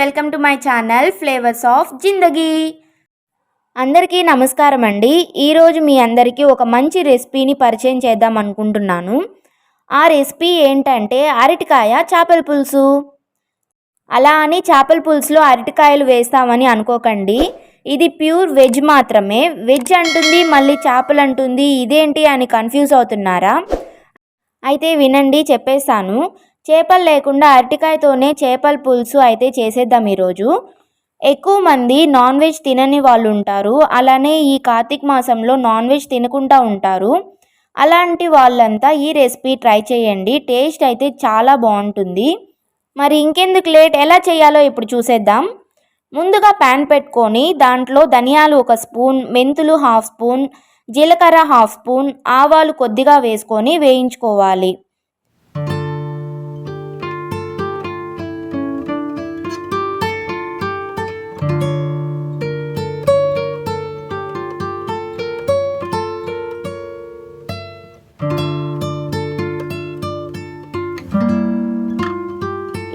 Welcome to my channel flavours of Zindagi. అందరికీ నమస్కారం అండి. ఈరోజు మీ అందరికీ ఒక మంచి రెసిపీని పరిచయం చేద్దాం అనుకుంటున్నాను. ఆ రెసిపీ ఏంటంటే అరటికాయ చేపల పులుసు. అలా అని చేపల పులుసులో అరటికాయలు వేస్తామని అనుకోకండి. ఇది ప్యూర్ వెజ్ మాత్రమే. వెజ్ అంటుంది మళ్ళీ చేపలు అంటుంది. ఇదేంటి అని కన్ఫ్యూజ్ అవుతున్నారా? అయితే వినండి చెప్పేస్తాను. చేపలు లేకుండా అరటికాయతోనే చేపల పులుసు అయితే చేసేద్దాం ఈరోజు. ఎక్కువ మంది నాన్ వెజ్ తినని వాళ్ళు ఉంటారు అలానే ఈ కార్తీక మాసంలో నాన్ వెజ్ తినకుండా ఉంటారు. అలాంటి వాళ్ళంతా ఈ రెసిపీ ట్రై చేయండి. టేస్ట్ అయితే చాలా బాగుంటుంది. మరి ఇంకెందుకు లేట్? ఎలా చేయాలో ఇప్పుడు చూసేద్దాం. ముందుగా ప్యాన్ పెట్టుకొని దాంట్లో ధనియాలు ఒక స్పూన్ మెంతులు హాఫ్ స్పూన్ జీలకర్ర హాఫ్ స్పూన్ ఆవాలు కొద్దిగా వేసుకొని వేయించుకోవాలి.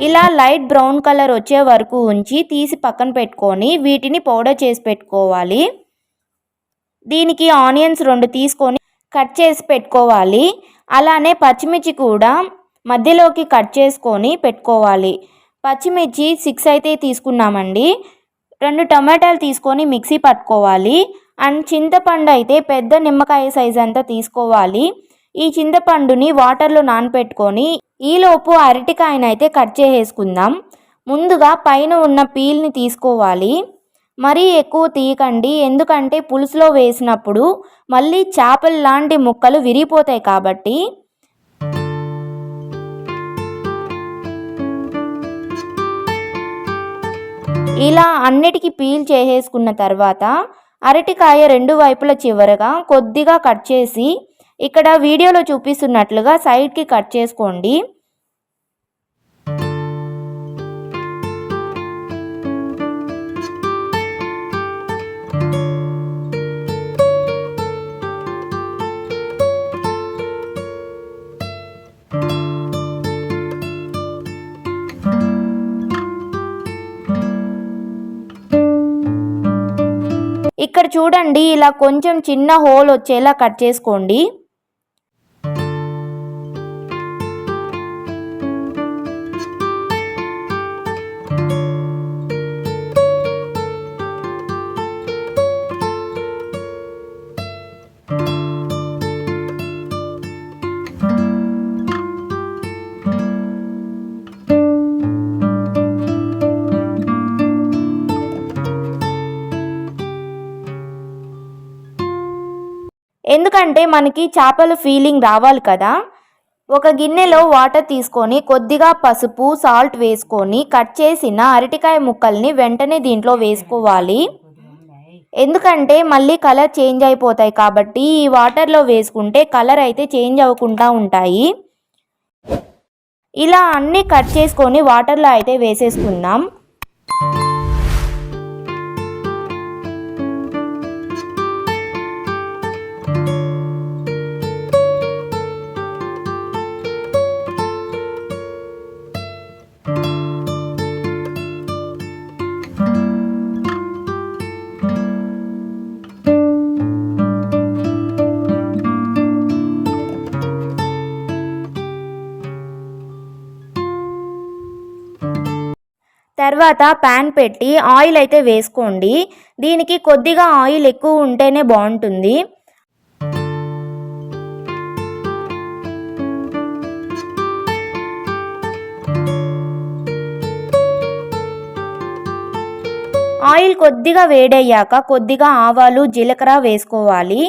ఇలా లైట్ బ్రౌన్ కలర్ వచ్చే వరకు ఉంచి తీసి పక్కన పెట్టుకొని వీటిని పౌడర్ చేసి పెట్టుకోవాలి. దీనికి ఆనియన్స్ రెండు తీసుకొని కట్ చేసి పెట్టుకోవాలి. అలానే పచ్చిమిర్చి కూడా మధ్యలోకి కట్ చేసుకొని పెట్టుకోవాలి. పచ్చిమిర్చి సిక్స్ అయితే తీసుకున్నామండి. రెండు టమాటాలు తీసుకొని మిక్సీ పట్టుకోవాలి. అండ్ చింతపండు అయితే పెద్ద నిమ్మకాయ సైజ్ అంతా తీసుకోవాలి. ఈ చింతపండుని వాటర్లో నానపెట్టుకొని ఈలోపు అరటికాయనైతే కట్ చేసేసుకుందాం. ముందుగా పైన ఉన్న పీల్ని తీసుకోవాలి. మరీ ఎక్కువ తీయకండి ఎందుకంటే పులుసులో వేసినప్పుడు మళ్ళీ చేపలు లాంటి ముక్కలు విరిగిపోతాయి కాబట్టి. ఇలా అన్నిటికీ పీల్ చేసేసుకున్న తర్వాత అరటికాయ రెండు వైపుల చివరగా కొద్దిగా కట్ చేసి ఇక్కడ వీడియోలో చూపిస్తున్నట్లుగా సైడ్కి కట్ చేసుకోండి. ఇక్కడ చూడండి ఇలా కొంచెం చిన్న హోల్ వచ్చేలా కట్ చేసుకోండి. ఎందుకంటే మనకి చేపల ఫీలింగ్ రావాలి కదా. ఒక గిన్నెలో వాటర్ తీసుకొని కొద్దిగా పసుపు సాల్ట్ వేసుకొని కట్ చేసిన అరటికాయ ముక్కల్ని వెంటనే దీంట్లో వేసుకోవాలి. ఎందుకంటే మళ్ళీ కలర్ చేంజ్ అయిపోతాయి కాబట్టి ఈ వాటర్లో వేసుకుంటే కలర్ అయితే చేంజ్ అవ్వకుండా ఉంటాయి. ఇలా అన్నీ కట్ చేసుకొని వాటర్లో అయితే వేసేసుకుందాం. తర్వాత ప్యాన్ పెట్టి ఆయిల్ అయితే వేసుకోండి. దీనికి కొద్దిగా ఆయిల్ ఎక్కువ ఉంటేనే బాగుంటుంది. ఆయిల్ కొద్దిగా వేడయ్యాక కొద్దిగా ఆవాలు జీలకర్ర వేసుకోవాలి.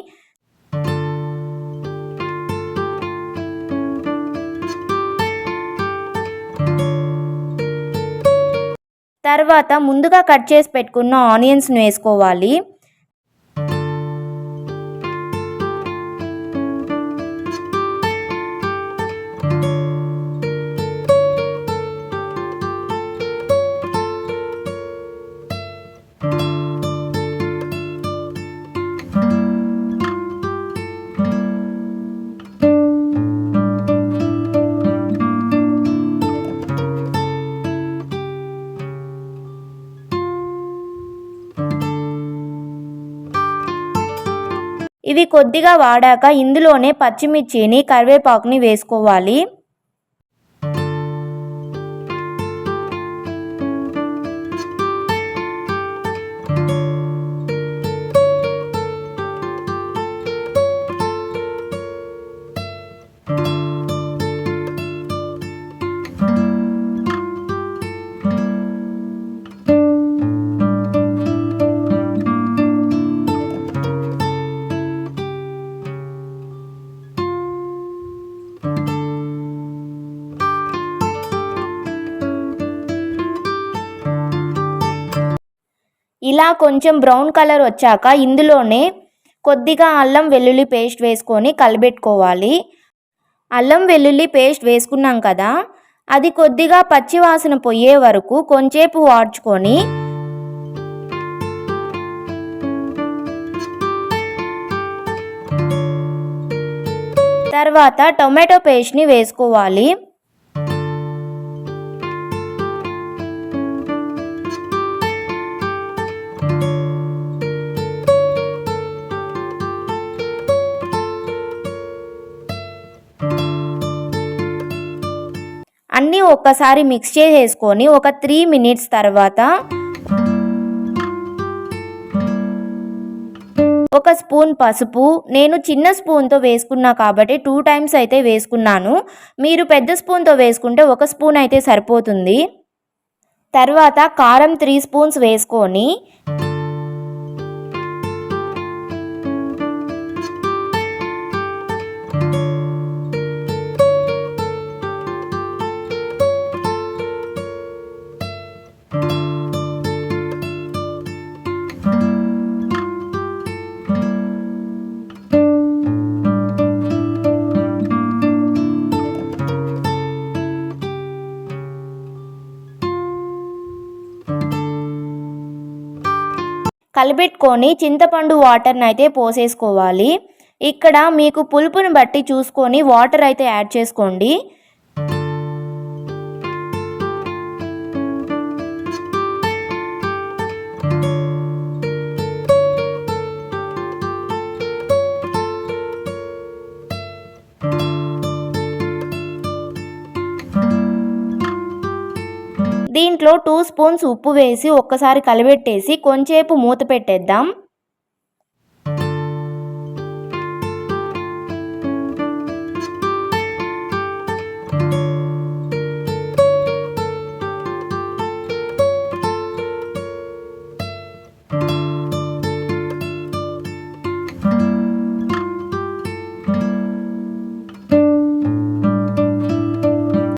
తర్వాత ముందుగా కట్ చేసి పెట్టుకున్న ఆనియన్స్ని వేసుకోవాలి. ఇవి కొద్దిగా వాడాక ఇందులోనే పచ్చిమిర్చిని కరివేపాకుని వేసుకోవాలి. ఇలా కొంచెం బ్రౌన్ కలర్ వచ్చాక ఇందులోనే కొద్దిగా అల్లం వెల్లుల్లి పేస్ట్ వేసుకొని కలిపెట్టుకోవాలి అల్లం వెల్లుల్లి పేస్ట్ వేసుకున్నాం కదా అది కొద్దిగా పచ్చివాసన పోయే వరకు కొంచేపు వాడ్చుకొని తర్వాత టొమాటో పేస్ట్ని వేసుకోవాలి. ఒక్కసారి మిక్స్ చేసేసుకొని ఒక త్రీ మినిట్స్ తర్వాత ఒక స్పూన్ పసుపు నేను చిన్న స్పూన్తో వేసుకున్నా కాబట్టి టూ టైమ్స్ అయితే వేసుకున్నాను. మీరు పెద్ద స్పూన్తో వేసుకుంటే ఒక స్పూన్ అయితే సరిపోతుంది. తర్వాత కారం త్రీ స్పూన్స్ వేసుకొని కలిపెట్టుకొని చింతపండు వాటర్ని అయితే పోసేసుకోవాలి. ఇక్కడ మీకు పులుపుని బట్టి చూసుకొని వాటర్ అయితే యాడ్ చేసుకోండి. దీంట్లో టూ స్పూన్స్ ఉప్పు వేసి ఒక్కసారి కలిపెట్టేసి కొంచేపు మూత పెట్టేద్దాం.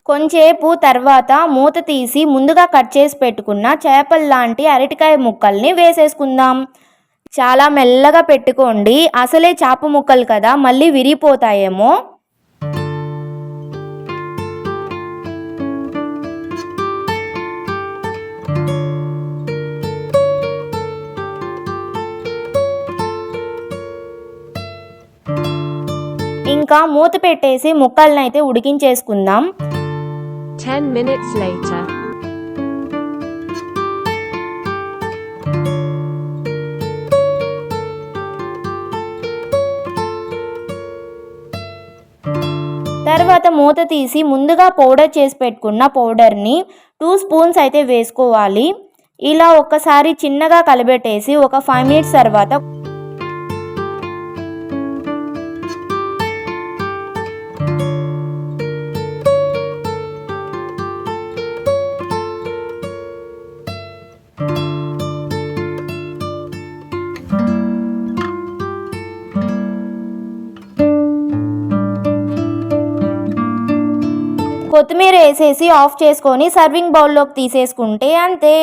కొంచేపు తర్వాత మూత తీసి ముందుగా కట్ చేసి పెట్టుకున్న చేపల్లాంటి అరటికాయ ముక్కల్ని వేసేసుకుందాం. చాలా మెల్లగా పెట్టుకోండి. అసలే చేప ముక్కలు కదా మళ్ళీ విరిగిపోతాయేమో. ఇంకా మూత పెట్టేసి ముక్కల్ని అయితే ఉడికించేసుకుందాం. 10 minutes later. తర్వాత మూత తీసి ముందుగా పౌడర్ చేసి పెట్టుకున్న పౌడర్ని టూ స్పూన్స్ అయితే వేసుకోవాలి ఇలా ఒక్కసారి చిన్నగా కలబెట్టేసి ఒక ఫైవ్ మినిట్స్ తర్వాత కొత్తిమీర వేసేసి ఆఫ్ చేసుకొని సర్వింగ్ బౌల్లోకి తీసేసుకుంటే అంతే.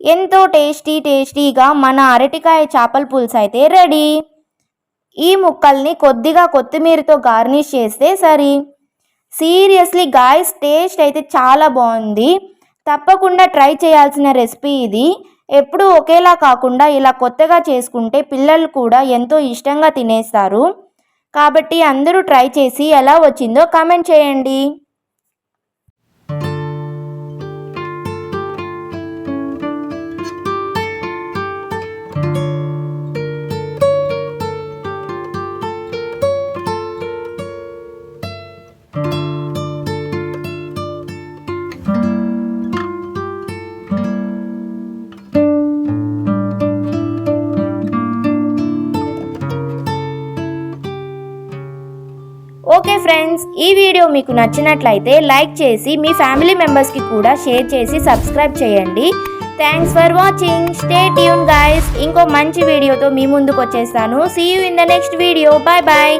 ఎంతో టేస్టీ టేస్టీగా మన అరటికాయ చేపల పులుసు అయితే రెడీ. ఈ ముక్కల్ని కొద్దిగా కొత్తిమీరతో గార్నిష్ చేస్తే సరి. సీరియస్లీ గాయస్ టేస్ట్ అయితే చాలా బాగుంది. తప్పకుండా ట్రై చేయాల్సిన రెసిపీ ఇది. ఎప్పుడూ ఒకేలా కాకుండా ఇలా కొత్తగా చేసుకుంటే పిల్లలు కూడా ఎంతో ఇష్టంగా తినేస్తారు. కాబట్టి అందరూ ట్రై చేసి ఎలా వచ్చిందో కామెంట్ చేయండి. ఈ వీడియో మీకు నచ్చినట్లయితే లైక్ చేసి మీ ఫ్యామిలీ మెంబర్స్కి కూడా షేర్ చేసి సబ్స్క్రైబ్ చేయండి. Thanks for watching stay tuned guys ఇంకో మంచి వీడియోతో మీ ముందుకు వచ్చేస్తాను. See you in the next video bye bye